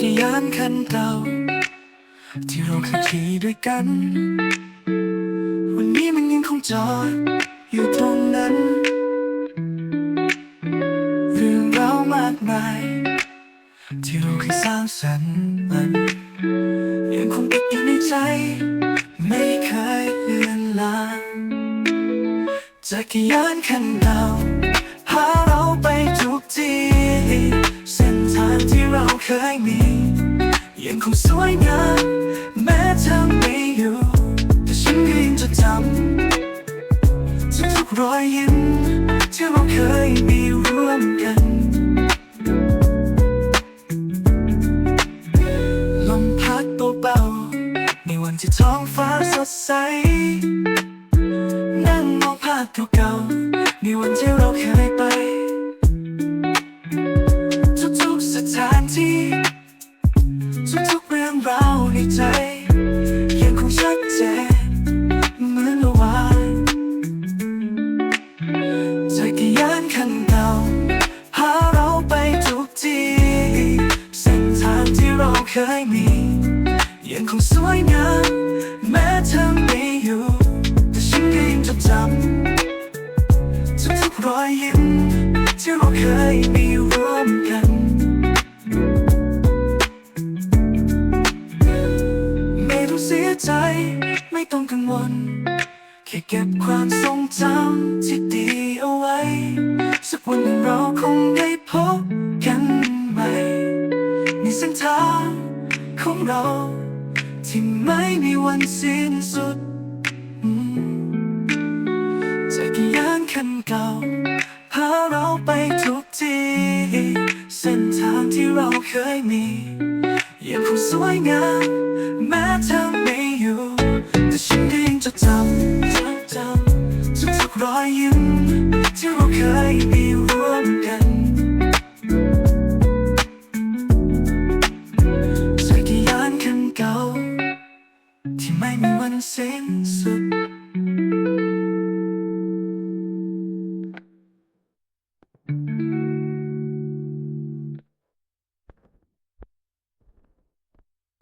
เก่าที่เราเคยขี่ด้วยกัน วันนี้มันยังคงจอดอยู่ตรงนั้น เรื่องราวมากมาย ที่เราเคยสร้างสรรค์มันยังคงติดอยู่ในใจ ไม่เคยเลือนลางจักรยานคันเก่า ยมี ยังคงสวยงามแม้เธอไม่อยู่ แต่ฉันก็ยังจะจำทุกๆรอยยิ้มที่เราเคยมีร่วมกัน ลมพัดเบาๆในวันที่ท้องฟ้าสดใส นั่งมองภาพเก่าๆในวันที่เราเคยไป ใจยังคงชัดเจนเหมือนเมื่อวานจักรยานคันเก่าพาเราไปทุกที่เส้นทางที่เราเคยมี ยังคงสวยงามแม้เธอไม่อยู่แต่ฉันก็ยังจดจำทุกๆรอยยิ้มที่เราเคยมี สียใจ ไม่ต้องกังวล แค่เก็บความทรงจำที่ดีเอาไว้ สักวันหนึ่งเราคงได้พบกันใหม่ในเส้นทางของเรา ที่ไม่มีวันสิ้นสุดจักรยานคันเก่าพาเราไปทุกที่ เส้นทางที่เราเคยมียังคงส รอยยิ้มที่เราเคยมีร่วมกันจักรยานคันเก่าที่ไม่มีวันสิ้น